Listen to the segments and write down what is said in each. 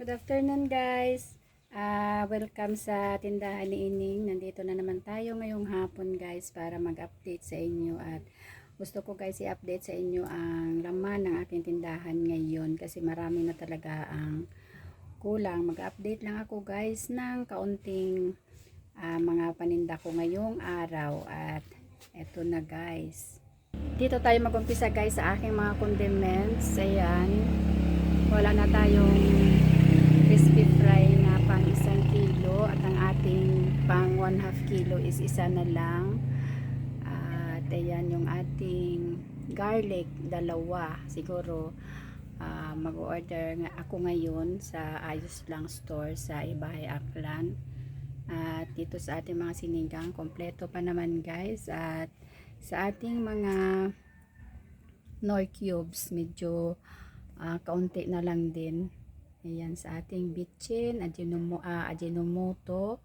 Good afternoon guys. Ah, welcome sa tindahan ni Ining. Nandito na naman tayo ngayong hapon guys para mag-update sa inyo at gusto ko guys i-update sa inyo ang laman ng aking tindahan ngayon kasi marami na talaga ang kulang. Mag-update lang ako guys ng kaunting ah, mga paninda ko ngayong araw at eto na guys. Dito tayo mag-umpisa guys sa aking mga condiments. Ayan wala na tayong crispy fry na pang isang kilo at ang ating pang one half kilo is isa na lang. At ayan yung ating garlic dalawa siguro ah, mag-order ako ngayon sa Ayos Lang Store sa Ibahay Aklan. At dito sa ating mga sinigang kompleto pa naman guys. At sa ating mga nor cubes medyo ah, kaunti na lang din ayan sa ating bitchin ajinomo, ah, ajinomoto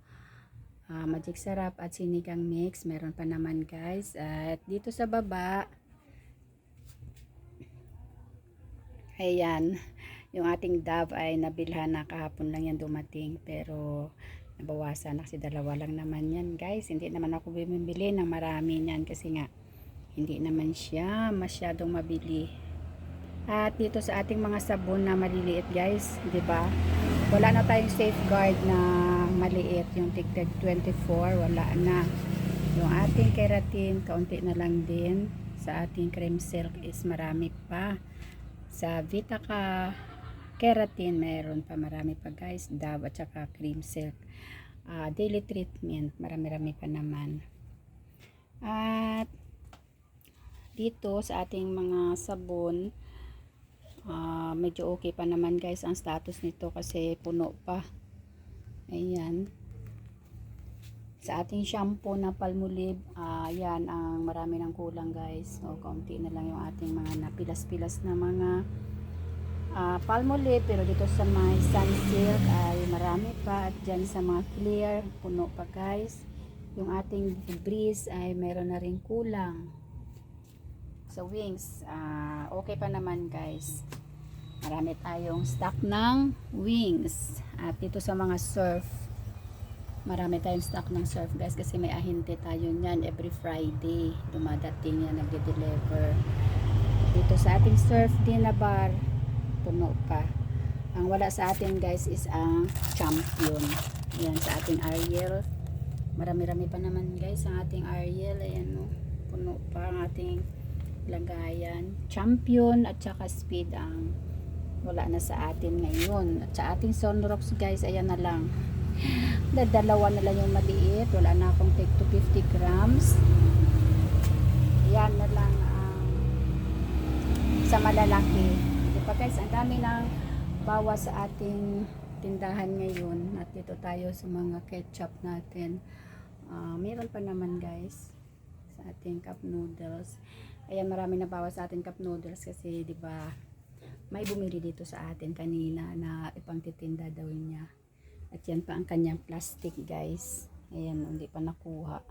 ah, magic sarap at sinigang mix. Meron pa naman guys. At dito sa baba ayan yung ating dove ay nabilhan na kahapon lang yan dumating pero nabawasan na kasi dalawa lang naman yan guys. Hindi naman ako bumibili ng marami yan kasi nga hindi naman siya masyadong mabili at dito sa ating mga sabon na maliliit guys, 'di ba? Wala na tayong safeguard na maliit, yung tigtag 24, wala na. Yung ating keratin, kaunti na lang din. Sa ating cream silk is marami pa. Sa Vitaca keratin, meron pa marami pa guys. Dove at saka cream silk. Ah, daily treatment, marami-rami pa naman. At dito sa ating mga sabon, Ah, medyo okay pa naman guys ang status nito kasi puno pa. Ayan. Sa ating shampoo na palmolive yan ang marami ng kulang guys. So kaunti na lang yung ating mga napilas-pilas na mga ah, palmolive. Pero dito sa may sunsilk ay marami pa. At dyan sa mga clear puno pa guys. Yung ating breeze ay meron na rin kulang. Sa wings, ah, okay pa naman guys. Marami tayong stock ng wings. At dito sa mga surf, marami tayong stock ng surf guys kasi may ahinte tayo niyan every Friday. Dumadating yan, nagde-deliver. Dito sa ating surf din na bar, puno pa. Ang wala sa atin guys is ang champion. Yan sa ating Ariel. Marami-rami pa naman guys ang ating Ariel. Ayan no, puno pa ang ating lagayan. Champion at saka speed ang wala na sa atin ngayon. At sa ating sunrocks guys, ayan na lang. Dadalawa na lang yung maliit. Wala na akong take to 50 grams. Ayan na lang ang sa malalaki. Di ba guys, ang dami ng bawas sa ating tindahan ngayon. At dito tayo sa mga ketchup natin. Ah, meron pa naman guys sa ating cup noodles. Ayan, marami na bawas sa ating cup noodles kasi 'di ba may bumili dito sa atin kanina na ipangtitinda daw niya. At yan pa ang kanyang plastic guys. Ayan, hindi pa nakuha.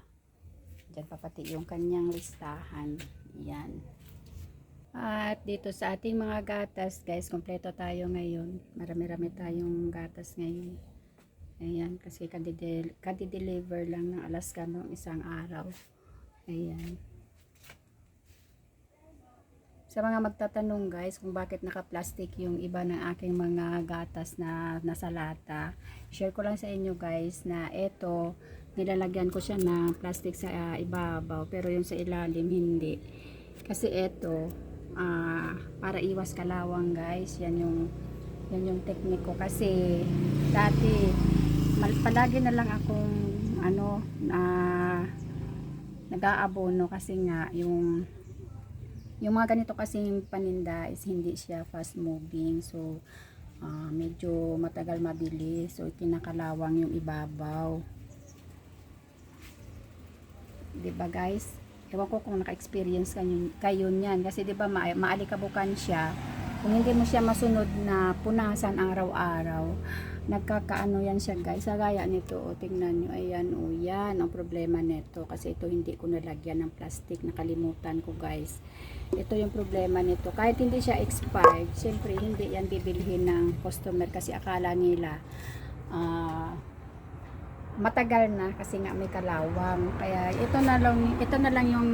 Diyan pa pati yung kanyang listahan. Yan. At dito sa ating mga gatas guys, kompleto tayo ngayon. Marami-rami tayong gatas ngayon. Ayan, kasi kadidel- kadideliver lang ng Alaska noong isang araw. Ayan. Sa mga magtatanong guys kung bakit naka-plastic yung iba ng aking mga gatas na nasa lata, share ko lang sa inyo guys na ito, nilalagyan ko siya ng plastic sa ah, ibabaw pero yung sa ilalim hindi. Kasi ito, ah, para iwas kalawang guys, yan yung yan yung technique ko kasi dati palagi na lang akong ano na nag-aabono kasi nga yung yung mga ganito kasing paninda is hindi siya fast moving. So ah, medyo matagal mabili so kinakalawang yung ibabaw. 'di ba guys? Ewan ko kung naka-experience kayo, kayo niyan. Kasi 'di ba ma maalikabukan siya. Kung hindi mo siya masunod na punasan araw-araw nagkakaano yan siya guys. Sagaya nito, o tingnan nyo, ayan o yan ang problema nito. Kasi ito hindi ko nalagyan ng plastic, nakalimutan ko guys. Ito yung problema nito. Kahit hindi siya expired, syempre hindi yan bibilhin ng customer kasi akala nila ah, matagal na kasi nga may kalawang. Kaya ito na lang, ito na lang yung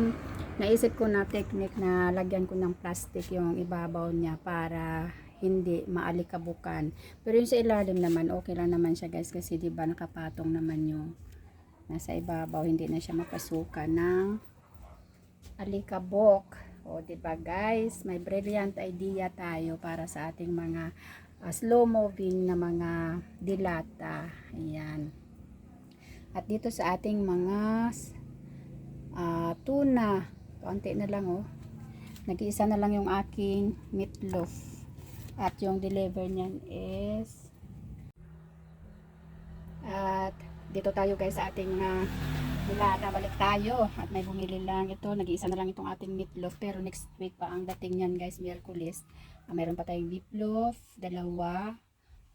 naisip ko na technique na lagyan ko ng plastic yung ibabaw niya para hindi maalikabukan. Pero yung sa ilalim naman, okay lang naman siya guys kasi di ba nakapatong naman yung nasa ibabaw, hindi na siya mapasukan ng alikabok. O di ba guys, may brilliant idea tayo para sa ating mga ah, slow moving na mga dilata. Ayan. At dito sa ating mga ah, tuna, kaunti na lang oh. Nag-iisa na lang yung aking meatloaf. At yung deliver niyan is at dito tayo guys sa ating uh, nilata balik tayo. At may bumili lang ito. Nag-iisa na lang itong ating meatloaf. Pero next week pa ang dating niyan guys Miyerkules. Ah, mayroon pa tayong meatloaf dalawa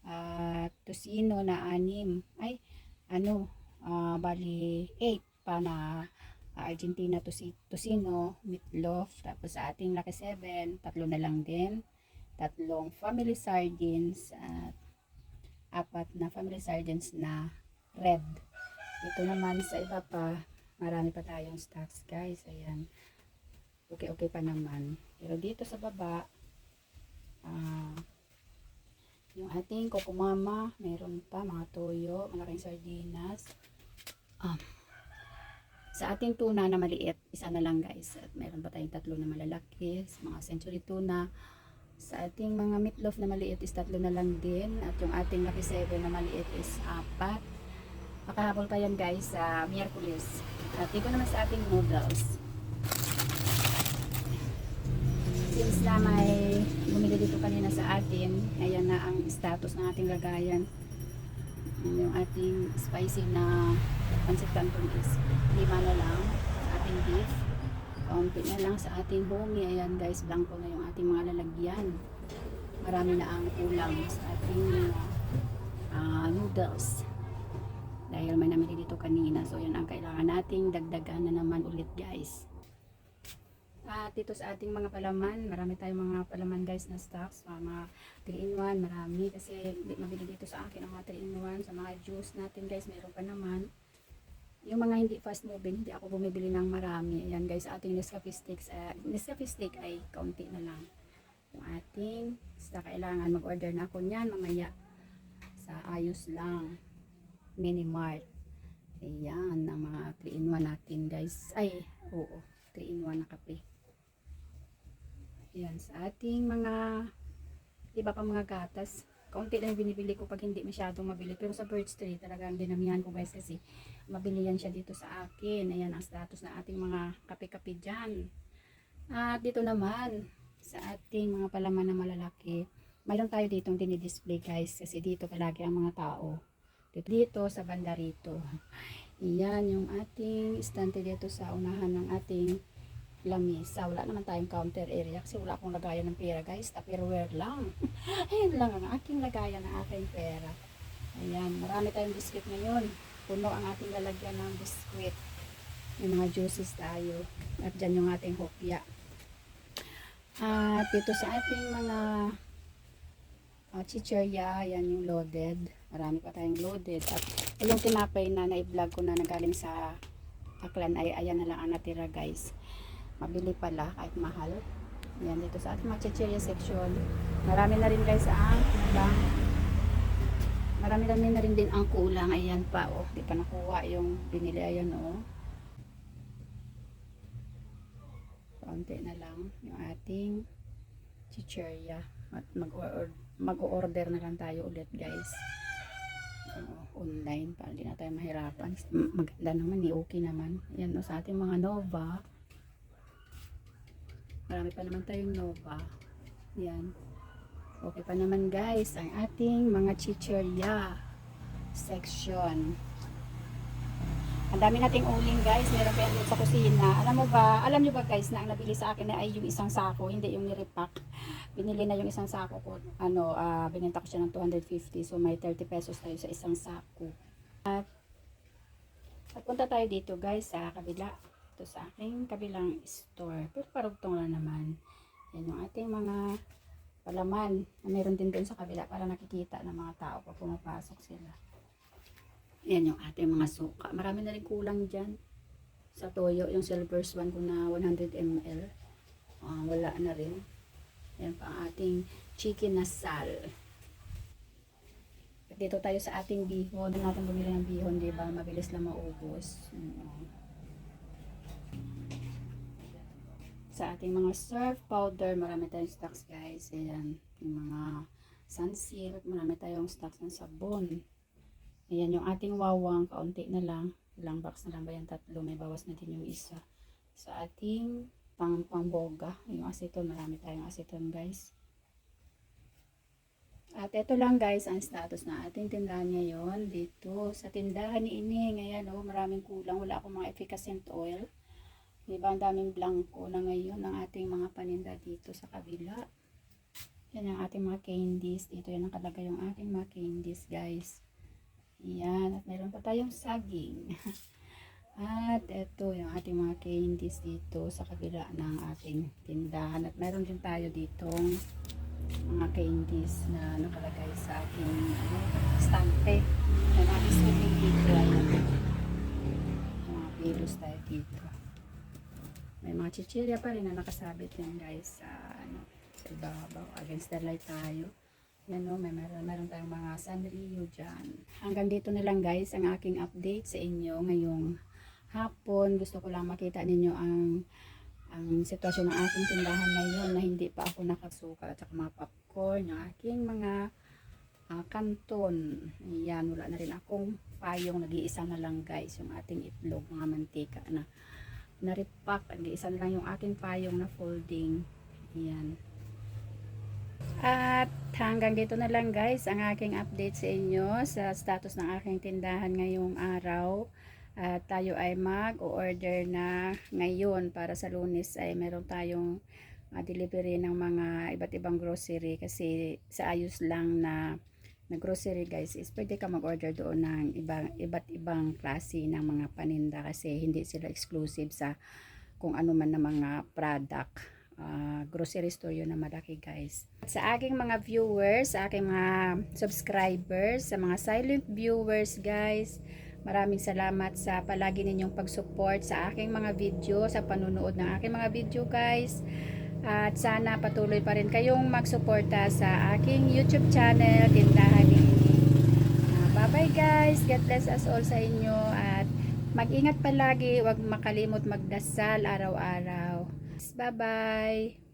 at tosino na anim. Ay ano? Ah, bali 8 pa na ah, Argentina tosino meatloaf. Tapos ating Lucky 7 tatlo na lang din tatlong family sardines at apat na family sardines na red. Ito naman sa iba pa, marami pa tayong stocks guys. Ayan. Okay, okay pa naman. Pero dito sa baba, ah, yung ating kokomama, meron pa mga toyo, malaking sardinas. Um, sa ating tuna na maliit, isa na lang guys. At meron pa tayong tatlo na malalaki, mga century tuna, sa ating mga meatloaf na maliit is tatlo na lang din. At yung ating Lucky 7 na maliit is apat. Makahabol pa yan guys sa Miyerkules. At dito naman sa ating noodles. Since na may bumili dito kanina sa atin, ayan na ang status ng ating lagayan. Yun Yung ating spicy na pancit canton is lima na lang sa ating beef konti na lang sa ating homie. Ayan guys, blanco na ating mga lalagyan. Marami na ang kulang sa ating ah, noodles. Dahil may namili dito kanina. So, yan ang kailangan nating dagdagan na naman ulit guys. At dito sa ating mga palaman, marami tayong mga palaman guys na stocks. Mga 3-in-1, marami. Kasi mabili dito sa akin ang mga 3-in-1. Sa mga juice natin guys, meron pa naman yung mga hindi fast moving, hindi ako bumibili ng marami. Ayan guys, ating Nescafe sticks. Uh, Nescafe stick ay kaunti na lang. Yung ating, basta kailangan mag-order na ako niyan mamaya sa ayos lang. Mini Mart. Ayan, ang mga 3-in-1 natin guys. Ay, oo, 3-in-1 na kape. Ayan, sa ating mga iba pa mga gatas. Kaunti lang binibili ko pag hindi masyadong mabili. Pero sa Birds Tree, talagang dinamihan ko guys kasi mabili yan siya dito sa akin. Ayan ang status ng ating mga kape-kape dyan. At dito naman, sa ating mga palaman na malalaki, mayroon tayo ditong dinidisplay guys. Kasi dito palagi ang mga tao. Dito, dito sa banda rito. Iyan yung ating stante dito sa unahan ng ating lamisa. Wala naman tayong counter area kasi wala akong lagayan ng pera guys. Tupperware lang. Ayun lang ang aking lagayan ng aking pera. Ayan, marami tayong biscuit ngayon. Puno ang ating lalagyan ng biscuit. May mga juices tayo. At dyan yung ating hopya. At dito sa ating mga uh, chichirya, yan yung loaded. Marami pa tayong loaded. At yung tinapay na na-vlog ko na nagaling sa Aklan ay ayan na lang ang natira guys. Mabili pala kahit mahal. Yan dito sa ating mga chichirya section. Marami na rin guys ang kulang. Marami namin na rin din ang kulang. Ayan pa oh. Di pa nakuha yung binili. Ayan oh. Kaunti na lang yung ating chichirya. At mag-order mag-order na lang tayo ulit guys. Oo, online para hindi na tayo mahirapan. Maganda naman, eh, okay naman. Yan o sa ating mga Nova. Marami pa naman tayong Nova. Yan. Okay pa naman guys, ang ating mga chichirya section. Ang dami nating uling guys, meron pa yan sa kusina. Alam mo ba, alam nyo ba guys na ang nabili sa akin ay yung isang sako, hindi yung nirepack. Binili na yung isang sako ko. Ano, ah binenta ko siya ng 250. So may 30 pesos tayo sa isang sako. At, at punta tayo dito guys sa kabila. Ito sa aking kabilang store. Pero parugtong lang naman. Yan yung ating mga palaman na meron din doon sa kabila para nakikita ng mga tao pag pumapasok sila. Yan yung ating mga suka. Marami na rin kulang dyan. Sa toyo, yung silver swan ko na 100 ml. Ah, wala na rin. Yan pa ang ating chicken na sal. Dito tayo sa ating bihon. Doon natin bumili ng bihon, di ba? Mabilis lang maubos. Mm. Sa ating mga surf powder, marami tayong stocks guys. Ayan, yung mga sunsilk, marami tayong stocks ng sabon. Ayan yung ating wawang, kaunti na lang. Ilang box na lang ba yan? Tatlo. May bawas na din yung isa. Sa ating pang pangboga, yung aceton, marami tayong aceton guys. At ito lang guys ang status ng ating tindahan ngayon dito sa tindahan ni Ining. Ayan oh, maraming kulang. Wala akong mga efficacent oil. Diba ang daming blanco na ngayon ng ating mga paninda dito sa kabila. Yan ang ating mga candies. Dito yan nakalagay yung ating mga candies guys. Yan. At meron pa tayong saging. At ito yung ating mga candies dito sa kabila ng ating tindahan. At meron din tayo ditong mga candies na nakalagay sa ating ano, stampe. Yan ang swimming dito. Ayan. Mga pilos tayo dito. May mga chichirya pa rin na nakasabit yan guys sa ano, sa ibabaw. Against the light tayo. Yan o, may meron, meron tayong mga Sanrio dyan. Hanggang dito na lang guys ang aking update sa inyo ngayong hapon. Gusto ko lang makita ninyo ang ang sitwasyon ng aking tindahan ngayon na hindi pa ako nakasuka at saka mga popcorn, yung aking mga ah, kanton. Yan, wala na rin akong payong. Nag-iisa na lang guys yung ating itlog, mga mantika na naripak. Nag-iisa na lang yung aking payong na folding. Yan. At hanggang dito na lang guys ang aking update sa inyo sa status ng aking tindahan ngayong araw. At tayo ay mag-order na ngayon para sa lunes ay meron tayong uh, delivery ng mga iba't ibang grocery kasi sa ayos lang na na grocery guys is pwede ka mag-order doon ng iba, iba't ibang klase ng mga paninda kasi hindi sila exclusive sa kung ano man na mga product uh, grocery store yun na malaki guys. At sa aking mga viewers, sa aking mga subscribers, sa mga silent viewers guys, maraming salamat sa palagi ninyong pag-support sa aking mga video, sa panunood ng aking mga video guys. At sana patuloy pa rin kayong magsuporta sa aking YouTube channel, Tindahan ni uh, Bye-bye guys. God bless us all sa inyo. At mag-ingat palagi. Huwag makalimot magdasal araw-araw. Bye-bye.